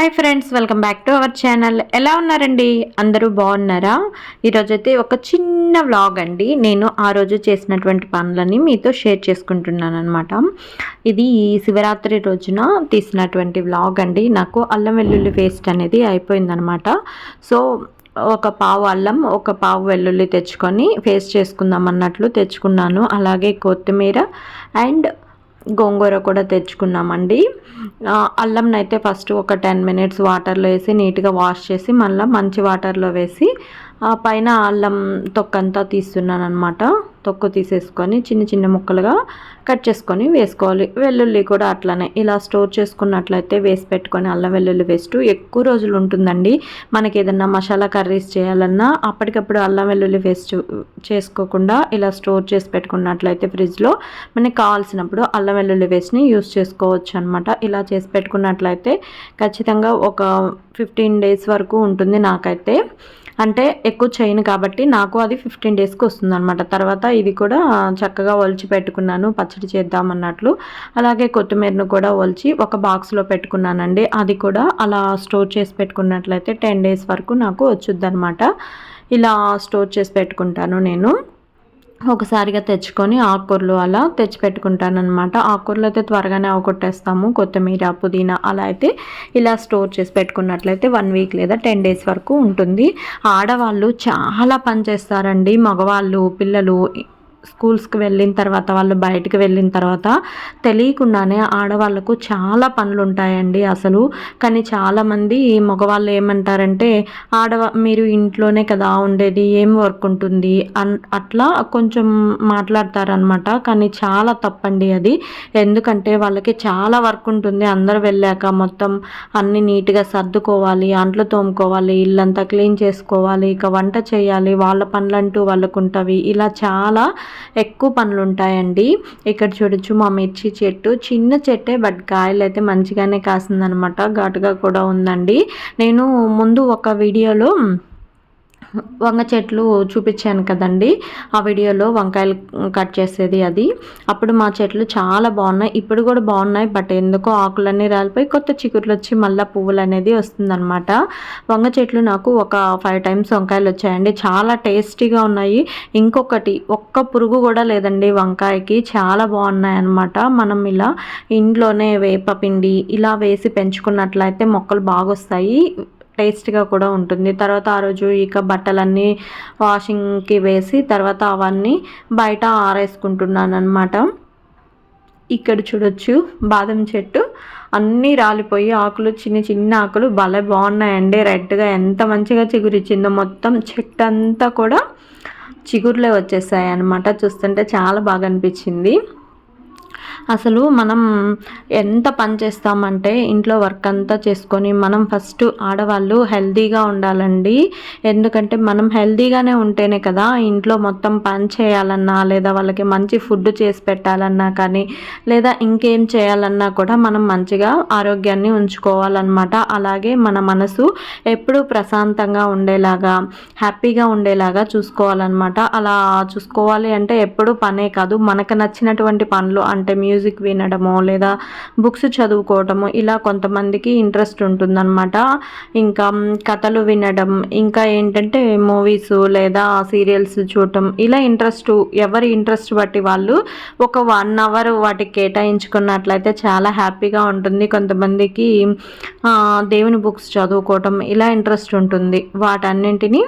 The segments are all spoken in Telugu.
Hi friends welcome back to our channel ఎలా ఉన్నారండి? అందరూ బాగున్నారా? ఈరోజైతే ఒక చిన్న వ్లాగ్ అండి. నేను ఆ రోజు చేసినటువంటి పనులని మీతో షేర్ చేసుకుంటున్నాను అనమాట ఇది శివరాత్రి రోజున తీసినటువంటి వ్లాగ్ అండి. నాకు అల్లం వెల్లుల్లి పేస్ట్ అనేది అయిపోయిందనమాట సో ఒక పావు అల్లం ఒక పావు వెల్లుల్లి తెచ్చుకొని పేస్ట్ చేసుకుందాం అన్నట్లు తెచ్చుకున్నాను. అలాగే కొత్తిమీర అండ్ గోంగూర కూడా తెచ్చుకున్నామండి. అల్లంని అయితే ఫస్ట్ ఒక టెన్ మినిట్స్ వాటర్లో వేసి నీట్గా వాష్ చేసి మళ్ళీ మంచి వాటర్లో వేసి పైన అల్లం తొక్కంతా తీస్తున్నాను అనమాట తొక్కు తీసేసుకొని చిన్న చిన్న ముక్కలుగా కట్ చేసుకొని వేసుకోవాలి. వెల్లుల్లి కూడా అట్లనే. ఇలా స్టోర్ చేసుకున్నట్లయితే వేసి పెట్టుకొని అల్లం వెల్లుల్లి వేస్ట్ ఎక్కువ రోజులు ఉంటుందండి. మనకి ఏదన్నా మసాలా కర్రీస్ చేయాలన్నా అప్పటికప్పుడు అల్లం వెల్లుల్లి వేస్ట్ చేసుకోకుండా ఇలా స్టోర్ చేసి పెట్టుకున్నట్లయితే ఫ్రిడ్జ్లో మనకి కావాల్సినప్పుడు అల్లం వెల్లుల్లి వేస్ట్ని యూస్ చేసుకోవచ్చు అనమాట ఇలా చేసి పెట్టుకున్నట్లయితే ఖచ్చితంగా ఒక ఫిఫ్టీన్ డేస్ వరకు ఉంటుంది నాకైతే. అంటే ఎక్కువ చేయను కాబట్టి నాకు అది ఫిఫ్టీన్ డేస్కి వస్తుంది అనమాట తర్వాత ఇది కూడా చక్కగా ఒలిచి పెట్టుకున్నాను పచ్చడి చేద్దామన్నట్లు అలాగే కొత్తిమీరను కూడా ఒలిచి ఒక బాక్స్లో పెట్టుకున్నానండి. అది కూడా అలా స్టోర్ చేసి పెట్టుకున్నట్లయితే టెన్ డేస్ వరకు నాకు వచ్చుద్ది అనమాట ఇలా స్టోర్ చేసి పెట్టుకుంటాను నేను. ఒకసారిగా తెచ్చుకొని ఆకుకూరలు అలా తెచ్చి పెట్టుకుంటానమాట ఆకుకూరలు అయితే త్వరగానే అవకొట్టేస్తాము కొత్తిమీర పుదీనా అలా అయితే ఇలా స్టోర్ చేసి పెట్టుకున్నట్లయితే వన్ వీక్ లేదా టెన్ డేస్ వరకు ఉంటుంది. ఆడవాళ్ళు చాలా పని చేస్తారండి. మగవాళ్ళు పిల్లలు స్కూల్స్కి వెళ్ళిన తర్వాత వాళ్ళు బయటకు వెళ్ళిన తర్వాత తెలియకుండానే ఆడవాళ్ళకు చాలా పనులు ఉంటాయండి అసలు. కానీ చాలామంది మగవాళ్ళు ఏమంటారంటే ఆడవా మీరు ఇంట్లోనే కదా ఉండేది ఏం వర్క్ ఉంటుంది? అన్ అట్లా కొంచెం మాట్లాడతారనమాట కానీ చాలా తప్పండి అది. ఎందుకంటే వాళ్ళకి చాలా వర్క్ ఉంటుంది. అందరు వెళ్ళాక మొత్తం అన్ని నీట్గా సర్దుకోవాలి అంట్లు తోముకోవాలి ఇల్లంతా క్లీన్ చేసుకోవాలి ఇక వంట చేయాలి వాళ్ళ పనులంటూ వాళ్ళకు ఉంటవి ఇలా చాలా ఎక్కువ పనులు ఉంటాయండి ఇక్కడ చూడొచ్చు మా మిర్చి చెట్టు. చిన్న చెట్టే బట్ కాయలు అయితే మంచిగానే కాసిందనమాట. ఘాటుగా కూడా ఉందండి. నేను ముందు ఒక వీడియోలో వంగ చెట్లు చూపించాను కదండి. ఆ వీడియోలో వంకాయలు కట్ చేసేది అది. అప్పుడు మా చెట్లు చాలా బాగున్నాయి. ఇప్పుడు కూడా బాగున్నాయి. బట్ ఎందుకో ఆకులన్నీ రాలిపోయి కొత్త చిగుర్లు వచ్చి మళ్ళీ పువ్వులు అనేది వస్తుందన్నమాట. వంగ చెట్లు నాకు ఒక ఫైవ్ టైమ్స్ వంకాయలు వచ్చాయండి. చాలా టేస్టీగా ఉన్నాయి. ఇంకొకటి ఒక్క పురుగు కూడా లేదండి వంకాయకి. చాలా బాగున్నాయి అన్నమాట. మనం ఇలా ఇంట్లోనే వేపపిండి ఇలా వేసి పెంచుకున్నట్లయితే మొక్కలు బాగా వస్తాయి టేస్ట్గా కూడా ఉంటుంది. తర్వాత ఆ రోజు ఇక బట్టలన్నీ వాషింగ్కి వేసి తర్వాత అవన్నీ బయట ఆరేసుకుంటున్నాను అనమాట ఇక్కడ చూడొచ్చు బాదం చెట్టు. అన్నీ రాలిపోయి ఆకులు చిన్న చిన్న ఆకులు భలే బాగున్నాయండి. రెడ్గా ఎంత మంచిగా చిగురిచ్చిందో. మొత్తం చెట్టు అంతా కూడా చిగురులే వచ్చేసాయి అనమాట చూస్తుంటే చాలా బాగా అనిపించింది. అసలు మనం ఎంత పని చేస్తామంటే ఇంట్లో వర్క్ అంతా చేసుకొని మనం ఫస్ట్ ఆడవాళ్ళు హెల్తీగా ఉండాలండి. ఎందుకంటే మనం హెల్తీగానే ఉంటేనే కదా ఇంట్లో మొత్తం పని చేయాలన్నా లేదా వాళ్ళకి మంచి ఫుడ్ చేసి పెట్టాలన్నా కానీ లేదా ఇంకేం చేయాలన్నా కూడా మనం మంచిగా ఆరోగ్యాన్ని ఉంచుకోవాలన్నమాట. అలాగే మన మనసు ఎప్పుడూ ప్రశాంతంగా ఉండేలాగా హ్యాపీగా ఉండేలాగా చూసుకోవాలన్నమాట. అలా చూసుకోవాలి అంటే ఎప్పుడు పనే కాదు. మనకు నచ్చినటువంటి పనులు అంటే మ్యూజిక్ వినడమో లేదా బుక్స్ చదువుకోవటము ఇలా కొంతమందికి ఇంట్రెస్ట్ ఉంటుందన్నమాట. ఇంకా కథలు వినడం ఇంకా ఏంటంటే మూవీస్ లేదా సీరియల్స్ చూడటం ఇలా ఇంట్రెస్ట్ ఎవరి ఇంట్రెస్ట్ బట్టి వాళ్ళు ఒక వన్ అవర్ వాటికి కేటాయించుకున్నట్లయితే చాలా హ్యాపీగా ఉంటుంది. కొంతమందికి దేవుని బుక్స్ చదువుకోవటం ఇలా ఇంట్రెస్ట్ ఉంటుంది. వాటన్నింటినీ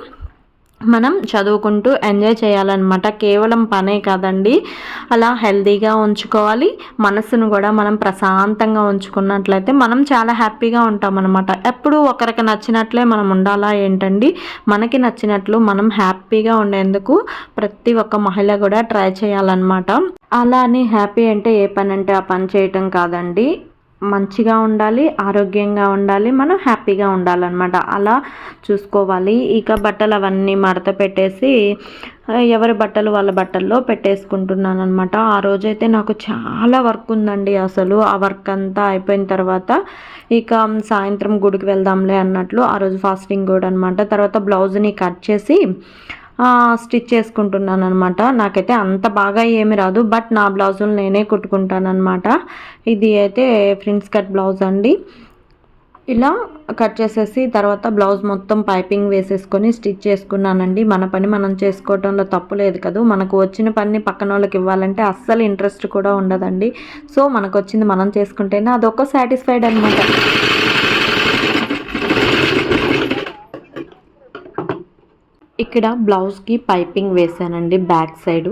మనం చదువుకుంటూ ఎంజాయ్ చేయాలన్నమాట. కేవలం పనే కాదండి. అలా హెల్దీగా ఉంచుకోవాలి. మనసును కూడా మనం ప్రశాంతంగా ఉంచుకున్నట్లయితే మనం చాలా హ్యాపీగా ఉంటాం అనమాట ఎప్పుడు ఒకరికి నచ్చినట్లే మనం ఉండాలా ఏంటండి? మనకి నచ్చినట్లు మనం హ్యాపీగా ఉండేందుకు ప్రతి ఒక్క మహిళ కూడా ట్రై చేయాలన్నమాట. అలా అని హ్యాపీ అంటే ఏ పని అంటే ఆ పని చేయటం కాదండి. మంచిగా ఉండాలి ఆరోగ్యంగా ఉండాలి మనం హ్యాపీగా ఉండాలన్నమాట. అలా చూసుకోవాలి. ఇక బట్టలు అవన్నీ మడత పెట్టేసి ఎవరి బట్టలు వాళ్ళ బట్టల్లో పెట్టేసుకుంటున్నాను అనమాట ఆ రోజైతే నాకు చాలా వర్క్ ఉందండి అసలు. ఆ వర్క్ అంతా అయిపోయిన తర్వాత ఇక సాయంత్రం గుడికి వెళ్దాంలే అన్నట్లు ఆ రోజు ఫాస్టింగ్ కూడా అనమాట తర్వాత బ్లౌజ్ని కట్ చేసి స్టిచ్ చేసుకుంటున్నాను అనమాట నాకైతే అంత బాగా ఏమి రాదు బట్ నా బ్లౌజులు నేనే కుట్టుకుంటాను అనమాట ఇది అయితే ఫ్రింట్స్ కట్ బ్లౌజ్ అండి. ఇలా కట్ చేసేసి తర్వాత బ్లౌజ్ మొత్తం పైపింగ్ వేసేసుకొని స్టిచ్ చేసుకున్నానండి. మన పని మనం చేసుకోవటంలో తప్పు లేదు కదా. మనకు వచ్చిన పని పక్కన వాళ్ళకి ఇవ్వాలంటే అస్సలు ఇంట్రెస్ట్ కూడా ఉండదండి. సో మనకు వచ్చింది మనం చేసుకుంటేనే అదొక సాటిస్ఫైడ్ అనమాట ఇక్కడ బ్లౌజ్కి పైపింగ్ వేసానండి back side.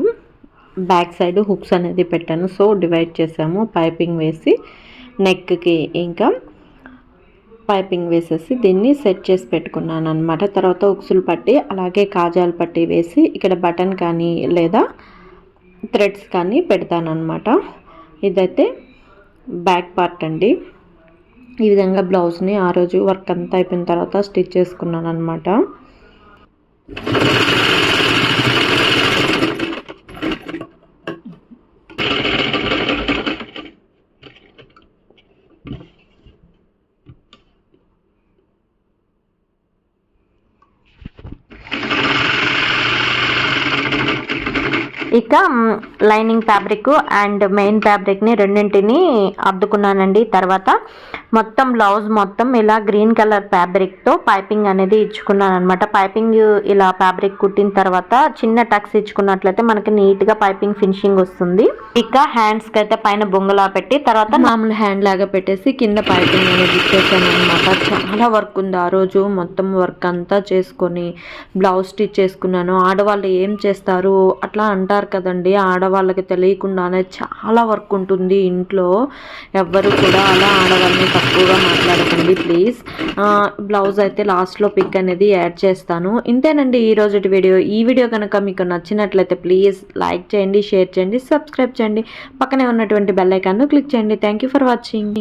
Back side hooks అనేది పెట్టాను. సో డివైడ్ చేసాము పైపింగ్ వేసి నెక్కి ఇంకా పైపింగ్ వేసేసి దీన్ని సెట్ చేసి పెట్టుకున్నాను అనమాట తర్వాత ఉక్సులు పట్టి అలాగే కాజాలు పట్టి వేసి ఇక్కడ బటన్ కానీ లేదా థ్రెడ్స్ కానీ పెడతానమాట ఇదైతే బ్యాక్ పార్ట్ అండి. ఈ విధంగా బ్లౌజ్ని ఆ రోజు వర్క్ అంతా అయిపోయిన తర్వాత స్టిచ్ చేసుకున్నాను అనమాట ఇక లైనింగ్ ఫ్యాబ్రిక్ అండ్ మెయిన్ ఫ్యాబ్రిక్ని రెండింటిని అద్దుకున్నానండి. తర్వాత మొత్తం బ్లౌజ్ మొత్తం ఇలా గ్రీన్ కలర్ ఫ్యాబ్రిక్తో పైపింగ్ అనేది ఇచ్చుకున్నాను అనమాట పైపింగ్ ఇలా ఫ్యాబ్రిక్ కుట్టిన తర్వాత చిన్న టక్స్ ఇచ్చుకున్నట్లయితే మనకి నీట్గా పైపింగ్ ఫినిషింగ్ వస్తుంది. ఇక హ్యాండ్స్కి అయితే పైన బొంగలా పెట్టి తర్వాత మామూలు హ్యాండ్ లాగా పెట్టేసి కింద పైపింగ్ అనేది ఇచ్చేసాను అనమాట చాలా వర్క్ ఉంది ఆ రోజు. మొత్తం వర్క్ అంతా చేసుకొని బ్లౌజ్ స్టిచ్ చేసుకున్నాను. ఆడవాళ్ళు ఏం చేస్తారు? అట్లా అంటారు కదండి. ఆడవాళ్ళకి తెలియకుండానే చాలా వర్క్ ఉంటుంది ఇంట్లో. ఎవ్వరు కూడా అలా ఆడవాళ్ళని తక్కువగా మాట్లాడకండి ప్లీజ్ బ్లౌజ్ అయితే లాస్ట్లో పిక్ అనేది యాడ్ చేస్తాను. ఇంతేనండి ఈ రోజు వీడియో ఈ వీడియో కనుక మీకు నచ్చినట్లయితే ప్లీజ్ లైక్ చేయండి షేర్ చేయండి సబ్స్క్రైబ్ చేయండి. పక్కనే ఉన్నటువంటి బెల్ ఐకాన్ను క్లిక్ చేయండి. Thank you for watching